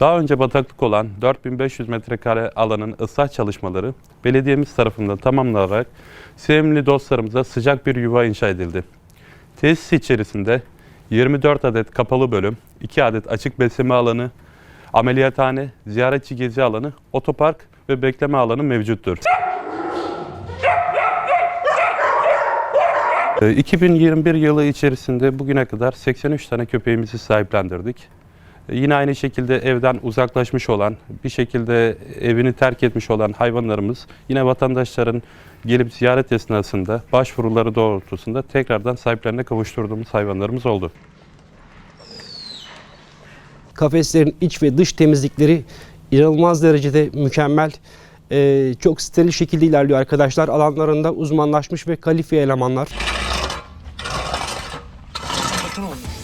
Daha önce bataklık olan 4500 metrekare alanın ıslah çalışmaları belediyemiz tarafından tamamlanarak sevimli dostlarımıza sıcak bir yuva inşa edildi. Tesis içerisinde 24 adet kapalı bölüm, 2 adet açık besleme alanı, ameliyathane, ziyaretçi gezi alanı, otopark ve bekleme alanı mevcuttur. 2021 yılı içerisinde bugüne kadar 83 tane köpeğimizi sahiplendirdik. Ee, Yine aynı şekilde evden uzaklaşmış olan, bir şekilde evini terk etmiş olan hayvanlarımız yine vatandaşların gelip ziyaret esnasında başvuruları doğrultusunda tekrardan sahiplerine kavuşturduğumuz hayvanlarımız oldu. Kafeslerin iç ve dış temizlikleri inanılmaz derecede mükemmel. Ee, çok steril şekilde ilerliyor arkadaşlar. Alanlarında uzmanlaşmış ve kalifiye elemanlar. 어.